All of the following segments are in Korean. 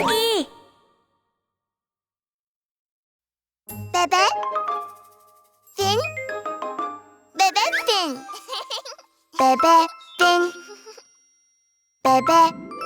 거북이! 베베, 핀, 베베, 핀, 베베, 핀, 베베,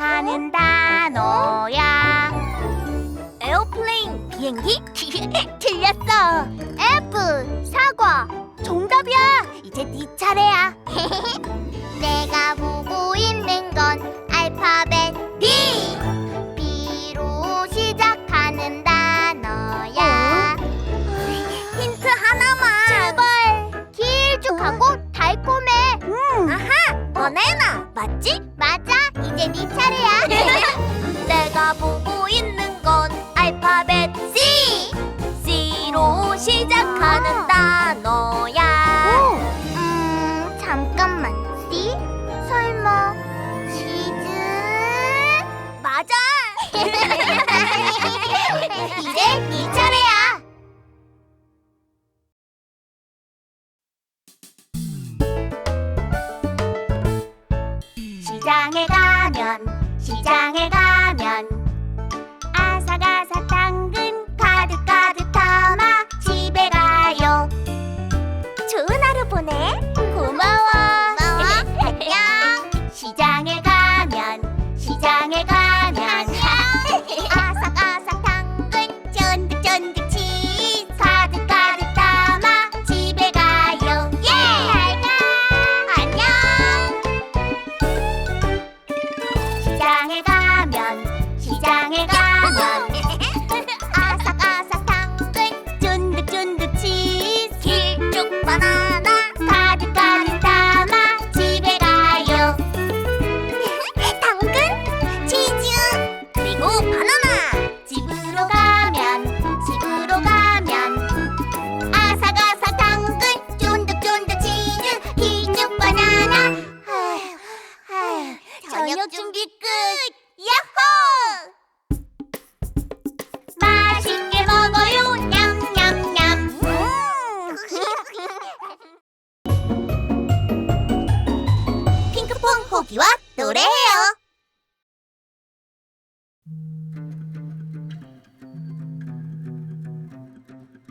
하는 단어야. 에어플레인 비행기? 틀렸어. F 사과. 정답이야. 이제 네 차례야. 내가 보고 있는 건 알파벳 D. B로 시작하는 단어야. 어? 힌트 하나만. 제발. 길쭉하고 어? 달콤해. 음. 아하 바나나. 맞지? 이제 네 차례야. 내가 보고 있는 건 알파벳 C. C로 시작하는 아. 단어.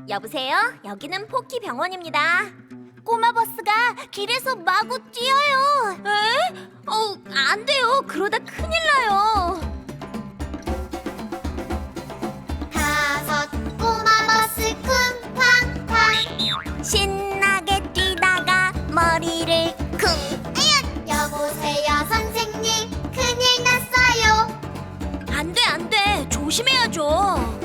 여보세요? 여기는 포키 병원입니다. 꼬마 버스가 길에서 마구 뛰어요. 에? 어, 안 돼요. 그러다 큰일 나요. 다섯 꼬마 버스 쿵쾅쾅 신나게 뛰다가 머리를 쿵. 여보세요 선생님 큰일 났어요 안 돼, 안 돼. 조심해야죠.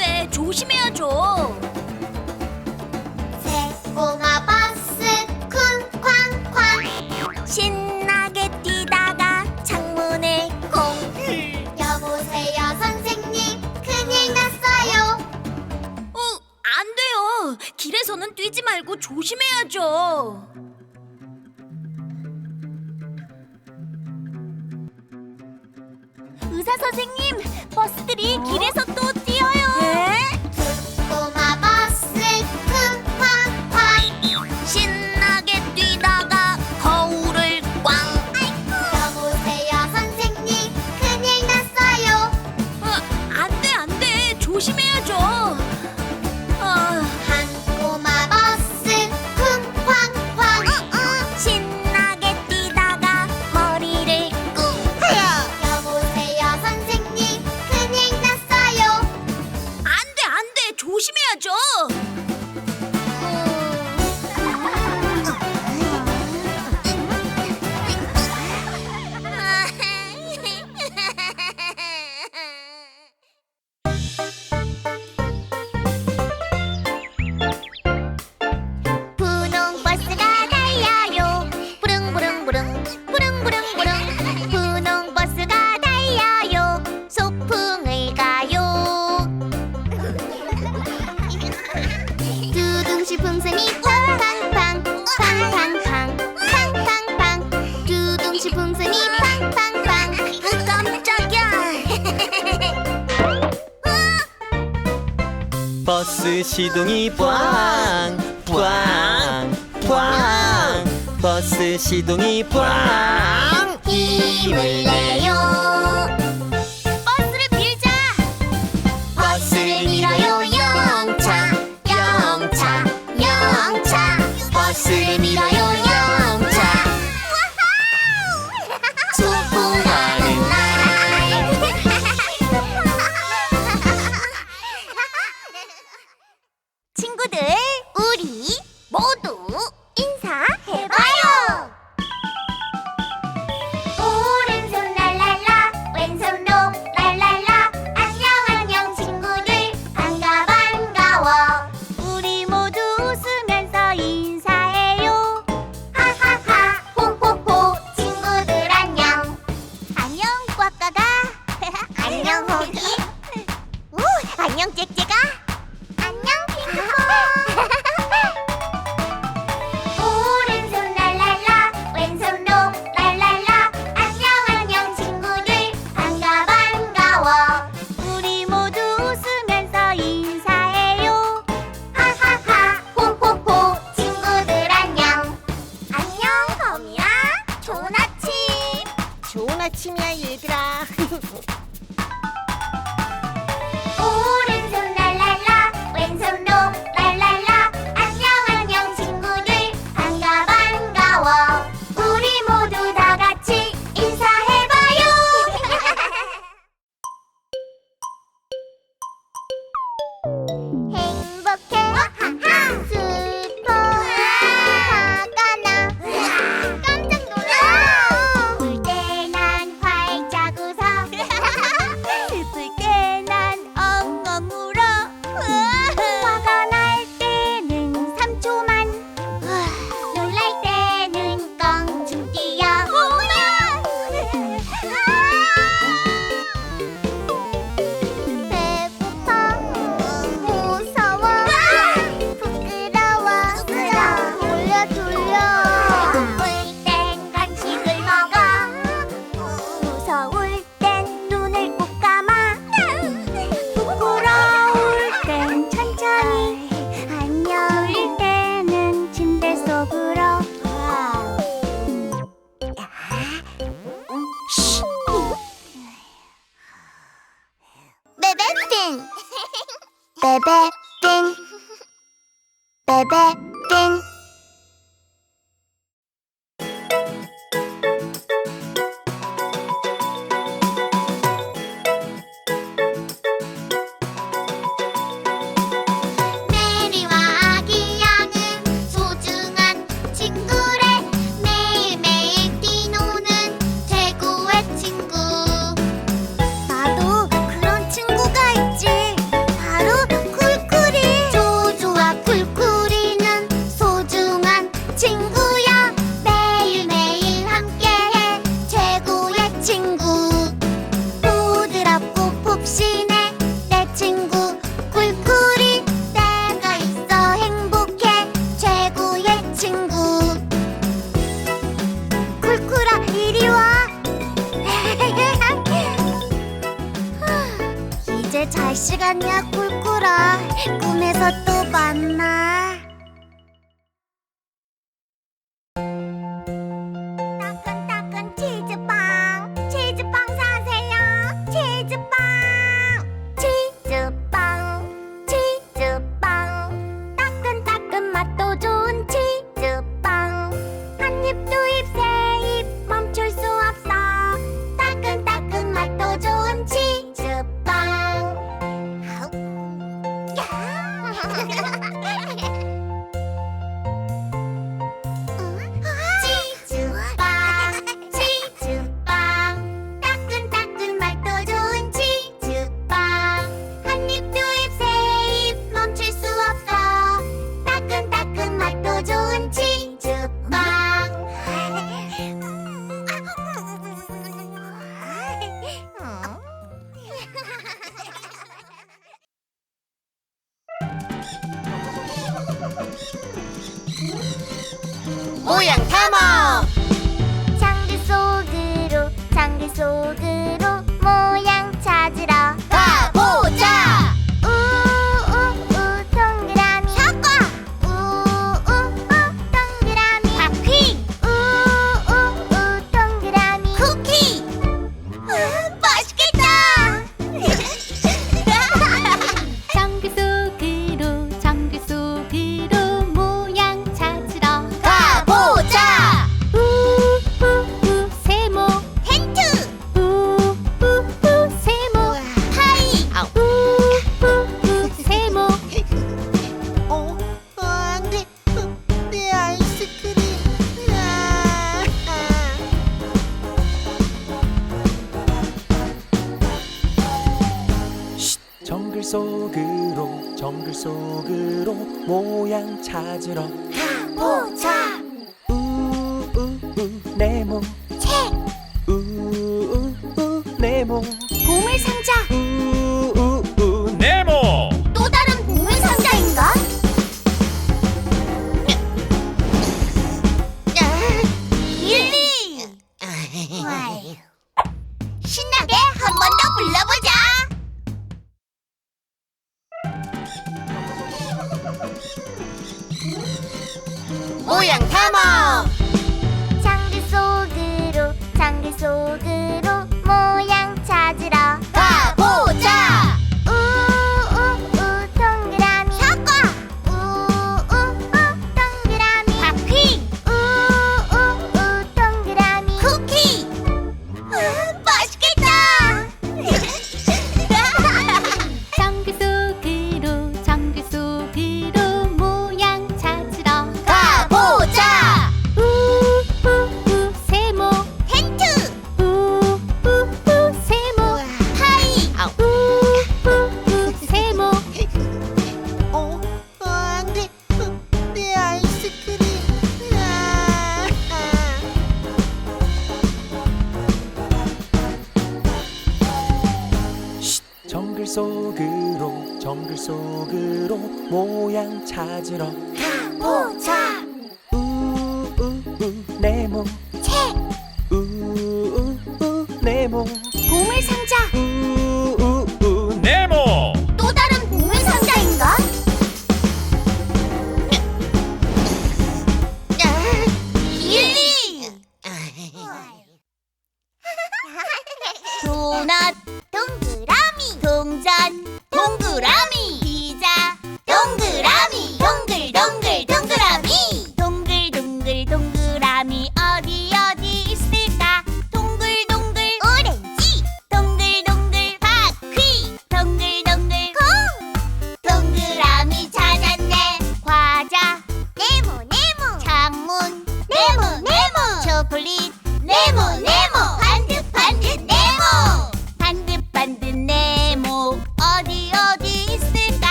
돼. 조심해야죠. 새 꼬마 버스 쿵쾅쾅 신나게 뛰다가 창문을 콩. 여보세요 선생님 큰일 났어요 어, 안 돼요. 길에서는 뛰지 말고 조심해야죠. 의사 선생님, 버스들이 길에서 또 버스 시동이 꽝, 꽝, 꽝. 버스 시동이 꽝. 힘을 내요 좋은 아침. 좋은 아침이야 얘들아. 오래 이제 잘 시간이야 꿀꿀아. 꿈에서 또 만나.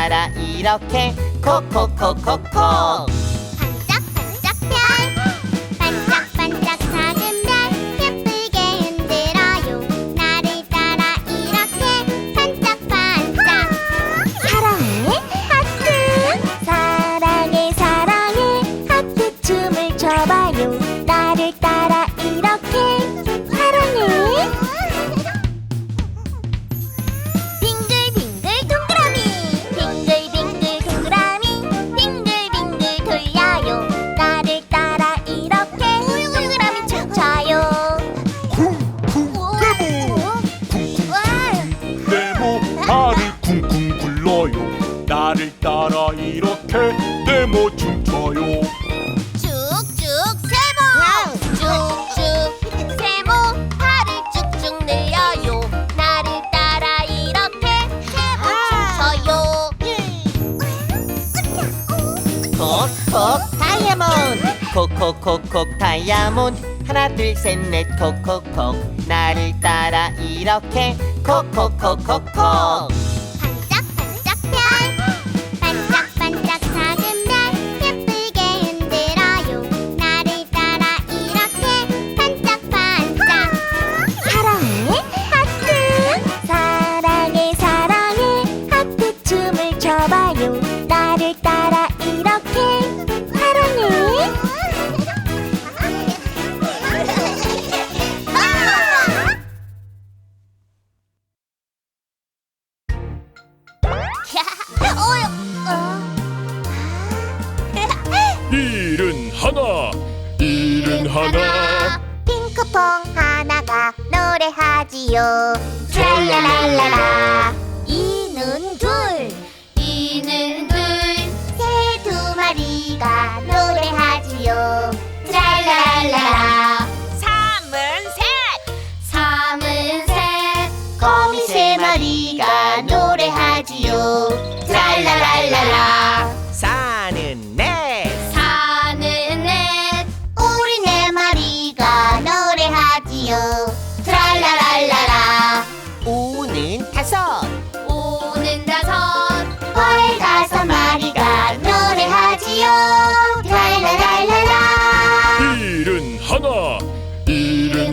나를 따라 이렇게 콕콕콕 이렇게 네모 춤춰요? 쭉쭉 세모. 쭉쭉 세모. 팔을 쭉쭉 늘려요. 나를 따라 이렇게 세모 춤춰요. 콕콕 다이아몬드. 콕콕콕콕 다이아몬드. 하나 둘 셋 넷. 콕콕콕. 나를 따라 이렇게 콕콕콕콕콕 노래하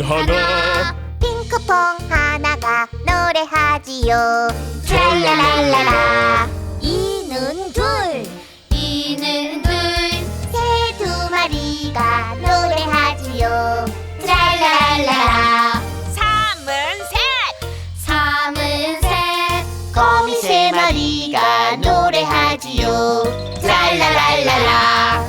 하나. 핑크퐁 하나가 노래하지요. 트랄라랄라라. 이는 둘. 이는 둘새 두 마리가 노래하지요. 트랄라랄라라. 삼은 셋. 삼은 셋. 거미 세 마리가 노래하지요. 트랄라랄라라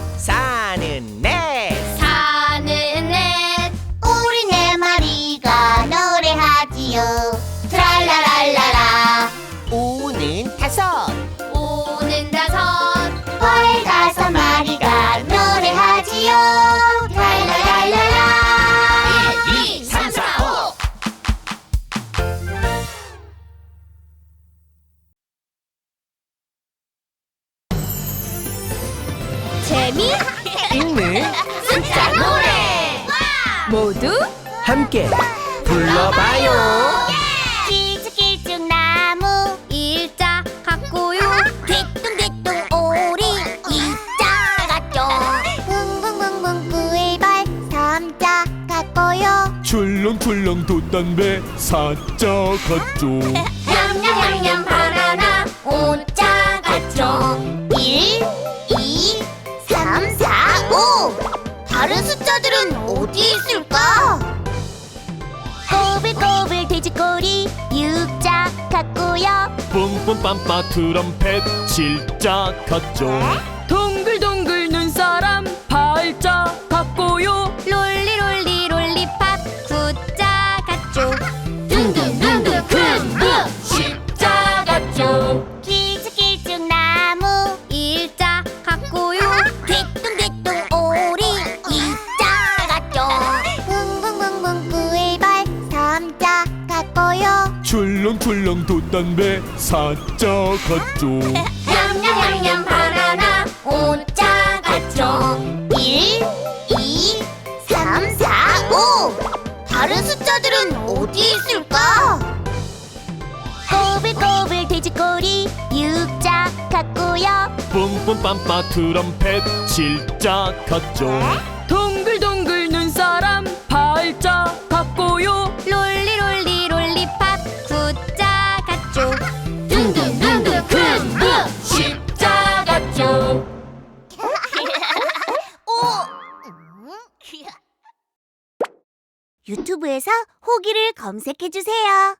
출렁출렁 돛담배 사자 같죠. 냠냠냠냠 바나나 오자 같죠. 1, 2, 3, 4, 5 다른 숫자들은 어디 있을까? 꼬불꼬불 돼지꼬리 육자 같고요. 뿜뿜 빰빠 트럼펫 칠자 같죠. 동글동글 눈사람 팔자 같고요. 롤 예뻐요. 출렁출렁 돛담배 사자 갔죠 냠냠냠냠 바나나 오자 같죠. 1, 2, 3, 4, 5. 다른 숫자들은 어디 있을까? 꼬불꼬불 돼지꼬리 육자 같고요. 뿜뿜 빰빠 트럼펫 칠자 갔죠 동글동글 눈사람 발자 같고요. 롤 유튜브에서 호기를 검색해 주세요.